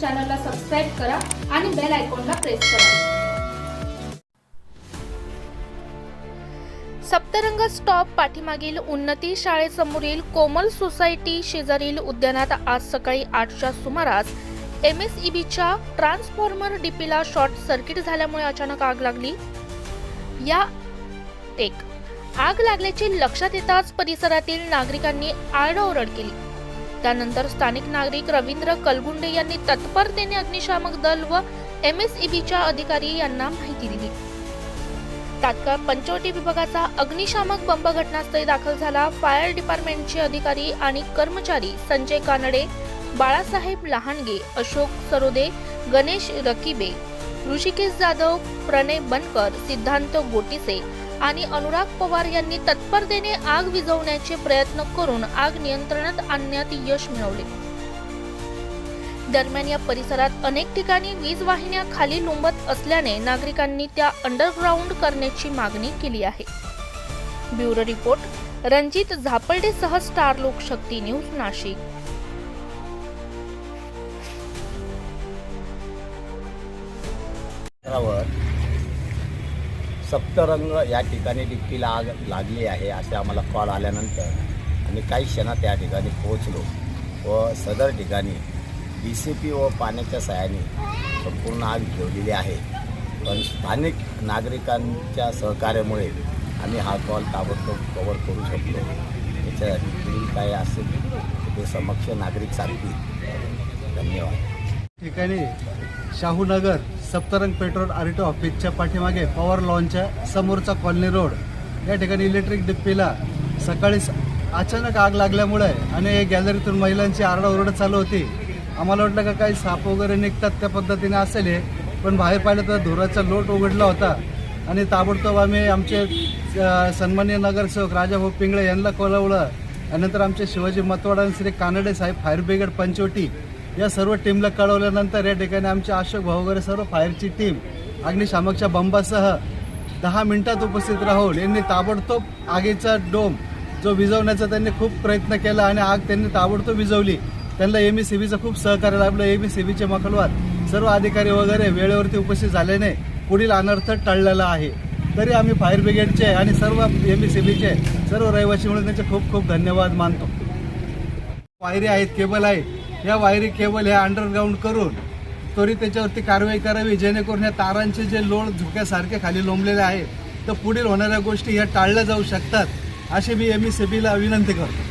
चॅनलला सबस्क्राईब करा आणि बेल आयकॉनला प्रेस करा. सप्तरंग स्टॉप पाठीमागील उन्नती शाळेसमोरील कोमल सोसायटी शेजारील उद्यानात आज सकाळी आठच्या सुमारास एम एस ईबीच्या ट्रान्सफॉर्मर डीपीला शॉर्ट सर्किट झाल्यामुळे अचानक आग लागली. या एक आग लागल्याचे लक्षात येताच परिसरातील नागरिकांनी आरडाओरड केली. त्यानंतर स्थानिक नागरिक रवींद्र कलगुंडे यांनी तत्परतेने अग्निशामक दल व एम एस ईबीच्या अधिकारी यांना माहिती दिली. तात्काळ पंचवटी विभागाचा अग्निशामक बंब घटनास्थळी दाखल झाला. फायर डिपार्टमेंटचे अधिकारी आणि कर्मचारी संजय कानडे बाळासाहेब लहानगे अशोक सरोदे गणेश रकिबे ऋषिकेश जाधव प्रणय बनकर सिद्धांत गोटीसे आणि अनुराग पवार यांनी तत्परतेने आग विझवण्याचे प्रयत्न करून आग नियंत्रणात आणण्यात यश मिळवले. दरम्यान या परिसरात अनेक ठिकाणी वीज वाहिन्या खाली लोंबत असल्याने नागरिकांनी त्या अंडरग्राऊंड करण्याची मागणी केली आहे. ब्युरो रिपोर्ट रणजित झापर्डेसह स्टार लोकशक्ती न्यूज नाशिक. सप्तरंग या ठिकाणी डिप्पीला आग लागली आहे असे आम्हाला कॉल आल्यानंतर आम्ही काही क्षणात त्या ठिकाणी पोहोचलो व सदर ठिकाणी डी सी पी व पाण्याच्या सहाय्याने संपूर्ण आग ठेवलेली आहे. पण स्थानिक नागरिकांच्या सहकार्यामुळे आम्ही हा कॉल ताबडतोब कवर करू शकलो. त्याच्यासाठी पुढील काय असेल ते समक्ष नागरिक सांगतील धन्यवाद. ठिकाणी शाहूनगर सप्तरंग पेट्रोल आरिटो ऑफिसच्या पाठीमागे पॉवर लॉनच्या समोरचा कॉलनी रोड. या ठिकाणी इलेक्ट्रिक डिप्पीला सकाळी स- अचानक आग लागल्यामुळे आणि गॅलरीतून महिलांची आरडाओरड चालू होती. आम्हाला वाटलं का काही साप वगैरे निघतात त्या पद्धतीने असेल हे पण बाहेर पाहिलं तर धुराचा लोट उघडला होता. आणि ताबडतोब आम्ही आमचे सन्मान्य सन्माननीय नगरसेवक राजाभाऊ पिंगळे यांना कोलवलं. आणि नंतर आमचे शिवाजी मतवाडा आणि श्री कानडे साहेब फायर ब्रिगेड पंचवटी या सर्व टीमला कळवल्यानंतर या ठिकाणी आमचे अशोक भाऊ वगैरे सर्व फायरची टीम अग्निशामकच्या बंबासह दहा मिनिटात उपस्थित राहून यांनी ताबडतोब आगीचा डोम जो विझवण्याचा त्यांनी खूप प्रयत्न केला आणि आग त्यांनी ताबडतोब विझवली. त्यांना एम ई सी बीचं खूप सहकार्य लाभलं. एम ई सी बीचे मखलवात सर्व अधिकारी वगैरे वेळेवरती उपस्थित झाल्याने पुढील अनर्थ टळलेला आहे. तरी आम्ही फायर ब्रिगेडचे आणि सर्व एम ई सी बीचे सर्व रहिवासी म्हणून त्यांचे खूप खूप धन्यवाद मानतो. वायरी आहेत केबल आहेत. या वायरी केबल ह्या अंडरग्राऊंड करून त्वरित त्याच्यावरती कारवाई करावी जेणेकरून या तारांचे जे लोण झुक्यासारखे खाली लोंबलेले आहेत तर पुढील होणाऱ्या गोष्टी ह्या टाळल्या जाऊ शकतात अशी मी एम ई सी बीला विनंती करतो.